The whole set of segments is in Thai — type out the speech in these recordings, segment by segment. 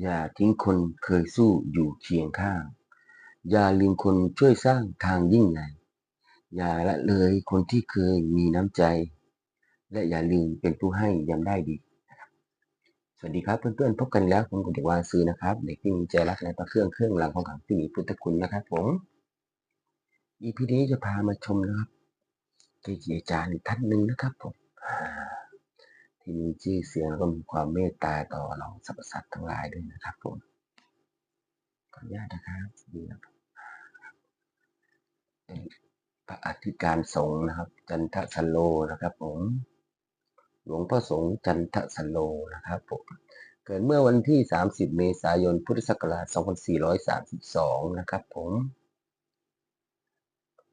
อย่าทิ้งคนเคยสู้อยู่เคียงข้าง อย่าลืมคนช่วยสร้างทางยิ่งใหญ่ อย่าละเลยคนที่เคยมีน้ำใจ และอย่าลืมเป็นผู้ให้ยามได้ดี สวัสดีครับเพื่อนๆพบกันแล้วผมกุเด็กวานซื้อนะครับเด็กที่มีใจรักในพระเครื่องเครื่องรางของขลังที่มีพุทธคุณนะครับผมอีพีนี้จะพามาชมนะครับเกจิอาจารย์อีท่านหนึ่งนะครับผม ที่มีชื่อเสียงแล้วก็มีความเมตตาต่อเราสรรพสัตว์ทั้งหลายด้วยนะครับผมขออนุญาตนะครับนี่ครับพระอธิการสงฆ์นะครับ จันทสโลนะครับผมหลวงพ่อสงฆ์จันทสโลนะครับผมเกิดเมื่อวันที่ 30 เมษายน พุทธศักราช 2432 นะครับผม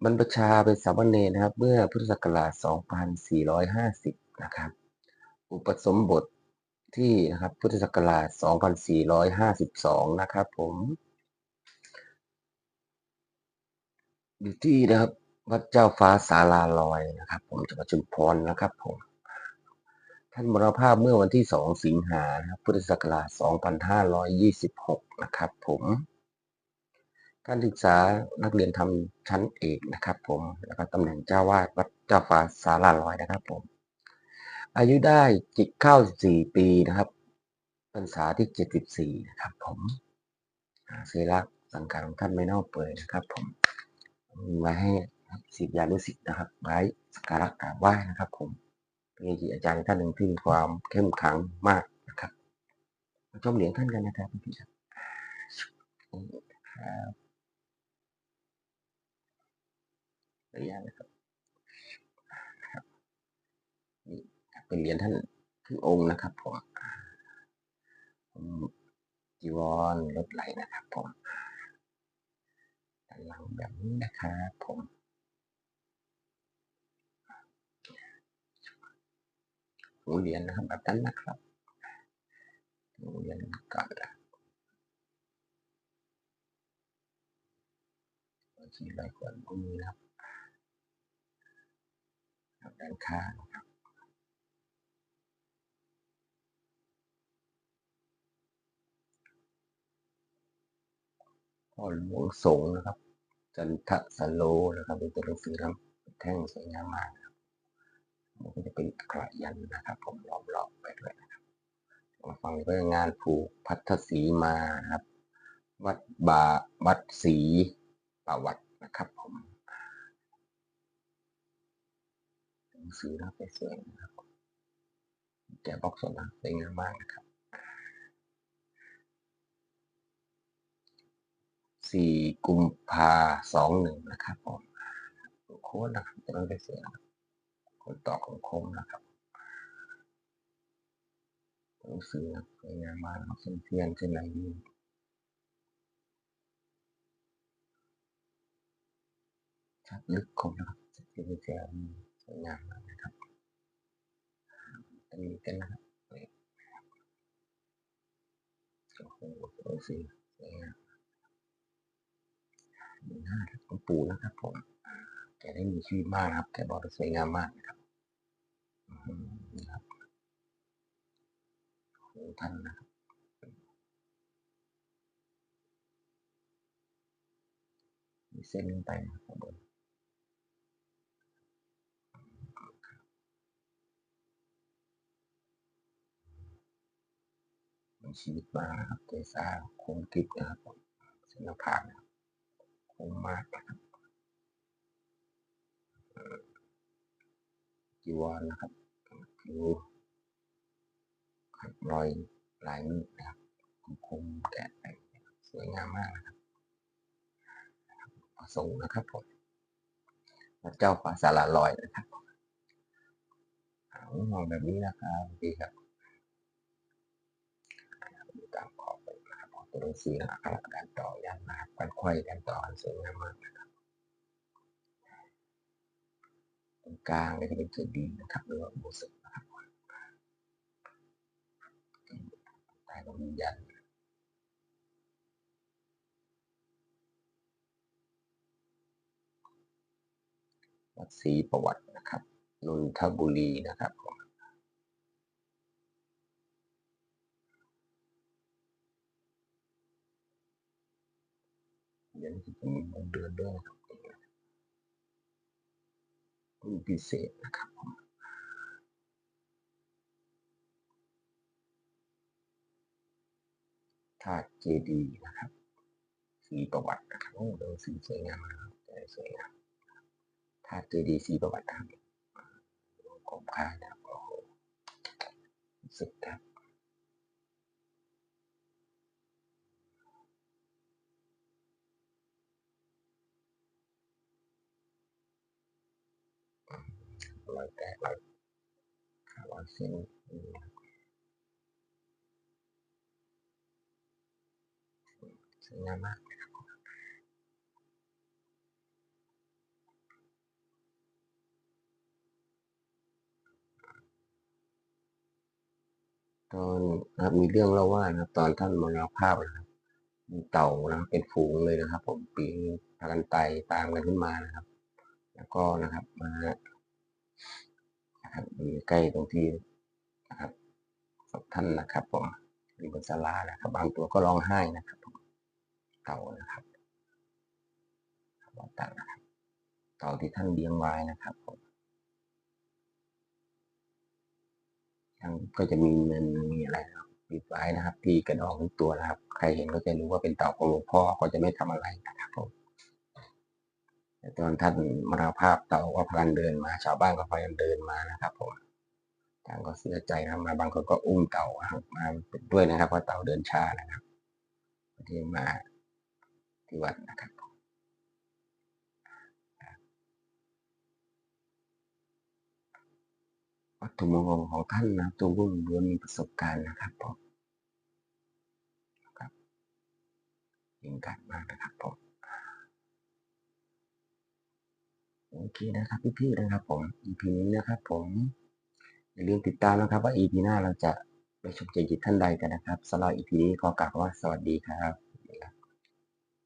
บรรพชาเป็นสามเณรนะครับ เมื่อพุทธศักราช 2450 นะครับ อุปสมบทที่นะครับพุทธศักราช 2452 นะครับผมอยู่ที่นะครับวัดเจ้าฟ้าศาลาลอยนะครับ ผมจังหวัดชุมพรนะครับผม ท่านมรณภาพเมื่อวันที่ 2 สิงหาพุทธศักราช 2526 นะครับผมการศึกษานักเรียนทำชั้นเอกนะครับ ผมแล้วก็ตำแหน่งเจ้าวาดวัดเจ้าฟ้าศาลาลอยนะครับผม อายุได้จิตเข้า14ปีนะครับพรรษาที่74นะครับ ผมเสรักสังการของท่านไม่เน่าเปื่อยนะครับ ผมมีไว้ให้ศิษยานุศิษย์นะครับ ไว้สักการะกราบไหว้นะครับ ผมเป็นอาจารย์ท่านหนึ่งที่มีความเข้มขังมากนะครับมาชมเหรียญท่านกันนะครับพี่ครับครับเหรียญนะครับนี่ เป็นเหรียญท่านครึ่งองค์นะครับผมจีวรลดไหลนะครับผมด้านหลังแบบนี้นะครับผมหูเหรียญนะครับแบบนั้นนะครับหูเหรียญก่อนนะชี้ลายขวัญมือนะครับด้านข้างนะครับ พ่อหลวงสงนะครับ จันทสโลนะครับเป็นตัวหนังสือครับแท่งสวยงามมากครับมันก็จะเป็นอักขระยันนะครับ ผมล้อมรอบไปด้วยนะครับมาฟังเรื่องงานผูกพัทธสีมานะครับ วัดบาวัดศรีประวัตินะครับผมหนังสือนะไปเสวยนะครับแกะบ็อกสดนะสวยงามมากนะครับ สี่กุมภาสองหนึ่งนะครับผมโค้ดนะครับจะต้องไปเสียคนต่อของโค้งนะครับหนังสือนะสวยามมาเส้นเทียนเส้นไหนนี่ชัดลึกคมนะครับเส้นเทียนเสียงสวยงามมากนะครับอันนี้กันนะครับโอ้โหหนังสือสวยงาม หน้าของปู่นะครับผมแกได้มีชีวิตมากครับแกบอกสวยงามมากนะครับนี่ครับของท่านนะครับมีเส้นไปนะครับข้างบนมีชีวิตมากครับเจสาคงกิบนะครับผมเส้นหน้าผานะครับ คงมากนะครับจีวรนะครับผิวขัดรอยลายมือนะครับคมแกะไปสวยงามมากนะครับประสงค์นะครับผมพระเจ้าฟ้าสาราลอยนะครับมองแบบนี้นะครับดีครับตามขอบไปนะครับ ตัวหนังสือนะครับการต่อยันนะครับการไขว้การต่อสวยงามมากนะครับตรงกลางก็จะเป็นจุดดีนะครับหรือว่าโบสถ์นะครับใต้ก็มียันวัดศรีประวัตินะครับนนทบุรีนะครับ ดี๋ยวนี้จะมีเดือนด้วยนะครับรุ่นพิเศษนะครับธาตุเจดีนะครับ สีประวัตินะครับโอ้ดูสีสวยงามนะครับสวยงามธาตุเจดีสีประวัตินะครับกรมค่านะครับโอ้โหสุดครับ รอยแตกรอยขารอยเส้นอืมสวยงามมากตอนนะครับมีเรื่องเล่าว่านะครับ ตอนท่านมรณภาพนะครับมีเต่านะครับ เป็นฝูงเลยนะครับ ผมปีนพากันไต่ตามกันขึ้นมานะครับ แล้วก็นะครับมา นะครับอยู่ใกล้ตรงที่นะครับศพท่านนะครับผมอยู่บนศาลานะครับ บางตัวก็ร้องไห้นะครับผมเต่านะครับเต่างนะครับเต่าที่ท่านเลี้ยงไว้นะครับผมยังก็จะมีเงินมีอะไรปิดไว้นะครับ ที่กระดองทุกตัวนะครับ ใครเห็นก็จะรู้ว่าเป็นเต่าของหลวงพ่อก็จะไม่ทำอะไรนะครับ ตอนท่านมรณภาพเต่าก็พากันเดินมา ชาวบ้านก็พากันเดินมานะครับ ผมต่างก็เสียใจนะครับมาบางคนก็อุ้มเต่ามาด้วยนะครับเพราะเต่าเดินช้านะครับ ที่มาที่วัดนะครับวัตถุมงคลของท่านนะตัวรุ่นล้วนมีประสบการณ์นะครับผมครับยิงกันมากนะครับผม โอเคนะครับพี่ๆนะครับผม EP นี้นะครับผมอย่าลืมติดตามนะครับว่า EP หน้าเราจะไปชมเจจิตท่านใดกันนะครับสำหรับ EP นี้ขอกล่าวว่าสวัสดีครับ